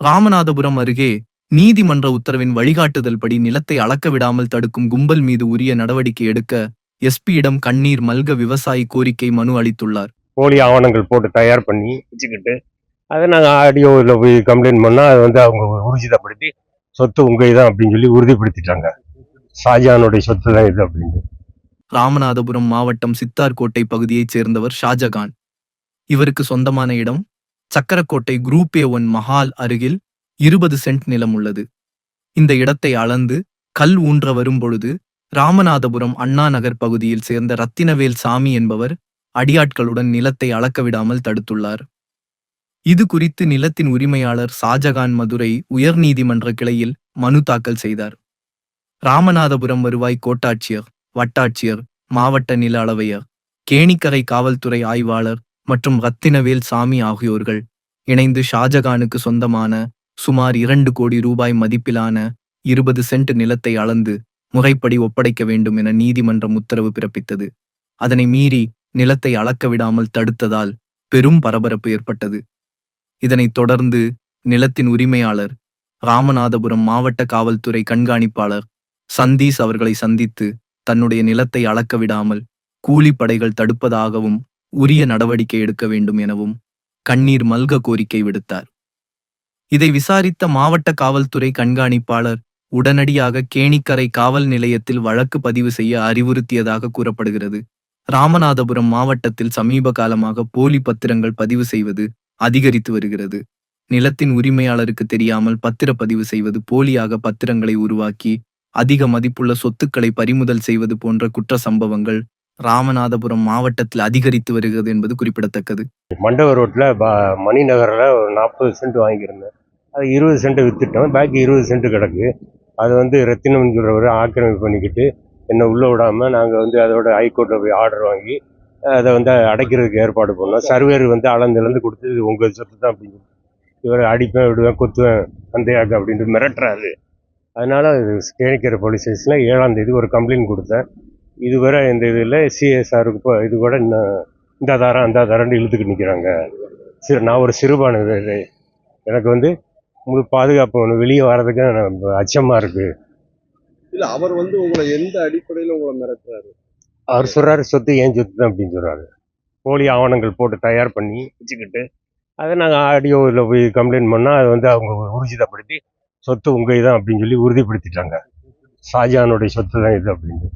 ராமநாதபுரம் அருகே நீதிமன்ற உத்தரவின் வழிகாட்டுதல் படி நிலத்தை அளக்க விடாமல் தடுக்கும் கும்பல் மீது உரிய நடவடிக்கை எடுக்க எஸ்பியிடம் கண்ணீர் மல்க விவசாயி கோரிக்கை மனு அளித்துள்ளார். போலி ஆவணங்கள் போட்டு தயார் பண்ணி வச்சுக்கிட்டு அதை நாங்கள் ஆடியோவில் போய் கம்ப்ளைண்ட் பண்ணால் அதை வந்து அவங்க ஊர்ஜிதப்படுத்தி சொத்து உங்கள் தான் அப்படின்னு சொல்லி உறுதிப்படுத்திட்டாங்க. ஷாஜானுடைய சொத்து தான் இது அப்படின்னு ராமநாதபுரம் மாவட்டம் சித்தார்கோட்டை பகுதியைச் சேர்ந்தவர் ஷாஜகான். இவருக்கு சொந்தமான இடம் Sakkarakottai group A one Mahal அருகில் இருபது சென்ட் நிலம் உள்ளது. இந்த இடத்தை அளந்து கல் ஊன்ற வரும்பொழுது ராமநாதபுரம் அண்ணா நகர் பகுதியில் சேர்ந்த ரத்தினவேல் சாமி என்பவர் அடியாட்களுடன் நிலத்தை அளக்க விடாமல் தடுத்துள்ளார். இது குறித்து நிலத்தின் உரிமையாளர் ஷாஜகான் மதுரை உயர்நீதிமன்ற கிளையில் மனு தாக்கல் செய்தார். ராமநாதபுரம் வருவாய் கோட்டாட்சியர் வட்டாட்சியர் மாவட்ட நில அளவையர் கேணிக்கரை காவல்துறை ஆய்வாளர் மற்றும் ரத்தினவேல் சாமி ஆகியோர்கள் இணைந்து ஷாஜகானுக்கு சொந்தமான சுமார் இரண்டு கோடி ரூபாய் மதிப்பிலான இருபது சென்ட் நிலத்தை அளந்து முறைப்படி ஒப்படைக்க வேண்டும் என நீதிமன்றம் உத்தரவு பிறப்பித்தது. அதனை மீறி நிலத்தை அளக்க விடாமல் தடுத்ததால் பெரும் பரபரப்பு ஏற்பட்டது. இதனைத் தொடர்ந்து நிலத்தின் உரிமையாளர் ராமநாதபுரம் மாவட்ட காவல்துறை கண்காணிப்பாளர் சந்தீஷ் அவர்களை சந்தித்து தன்னுடைய நிலத்தை அளக்க விடாமல் கூலிப்படைகள் தடுப்பதாகவும் உரிய நடவடிக்கை எடுக்க வேண்டும் எனவும் கண்ணீர் மல்க கோரிக்கை விடுத்தார். இதை விசாரித்த மாவட்ட காவல்துறை கண்காணிப்பாளர் உடனடியாக கேணிக்கரை காவல் நிலையத்தில் வழக்கு பதிவு செய்ய அறிவுறுத்தியதாக கூறப்படுகிறது. ராமநாதபுரம் மாவட்டத்தில் சமீப காலமாக போலி பத்திரங்கள் பதிவு செய்வது அதிகரித்து வருகிறது. நிலத்தின் உரிமையாளருக்கு தெரியாமல் பத்திரப்பதிவு செய்வது போலியாக பத்திரங்களை உருவாக்கி அதிக மதிப்புள்ள சொத்துக்களை பறிமுதல் செய்வது போன்ற குற்ற சம்பவங்கள் ராமநாதபுரம் மாவட்டத்தில் அதிகரித்து வருகிறது என்பது குறிப்பிடத்தக்கது. மண்டப ரோட்டில் மணி ஒரு நாற்பது சென்ட் வாங்கியிருந்தேன். அது இருபது சென்ட் விற்றுட்டோம் பாக்கி இருபது சென்ட் கிடக்கு. அது வந்து ரத்தினம் சொல்கிறவர் ஆக்கிரமிப்பு பண்ணிக்கிட்டு என்னை உள்ளே விடாமல் நாங்கள் வந்து அதோட ஹைகோர்ட்டில் போய் ஆர்டர் வாங்கி அதை வந்து அடைக்கிறதுக்கு ஏற்பாடு பண்ணோம். சர்வேர் வந்து அளந்துலேருந்து கொடுத்து இது உங்கள் சொத்து தான் அப்படின்னு இவர் இவரை அடிப்பேன் விடுவேன் குத்துவேன் அந்தையாக்கு அப்படின்ட்டு மிரட்டுறாரு. அதனால் கேணிக்கிற போலீஸ் ஸ்டேஷனில் ஏழாம் தேதி ஒரு கம்ப்ளைண்ட் கொடுத்தேன். இதுவரை இந்த இதில் சிஎஸ்ஆருக்கு இப்போ இது கூட இன்னும் இந்த தரம் அந்த தரண்டு இழுத்துக்கிட்டு நிற்கிறாங்க சிறு நான் ஒரு சிறுபான இது எனக்கு வந்து முழு பாதுகாப்பு வேணும். வெளியே வர்றதுக்கு அச்சமாக இருக்குது இல்ல அவர் வந்து உங்களை எந்த அடிப்படையில உங்களை மிரட்டுறாரு? அவர் சொல்கிறாரு சொத்து ஏன் சொத்து தான் அப்படின்னு சொல்கிறாரு போலி ஆவணங்கள் போட்டு தயார் பண்ணி வச்சுக்கிட்டு அதை நாங்கள் ஆடியோவில் போய் கம்ப்ளைண்ட் பண்ணால் அதை வந்து அவங்க ஊர்ஜிதப்படுத்தி சொத்து உங்கள் தான் அப்படின்னு சொல்லி உறுதிப்படுத்திட்டாங்க. ஷாஜானுடைய சொத்து தான் இது அப்படின்ட்டு.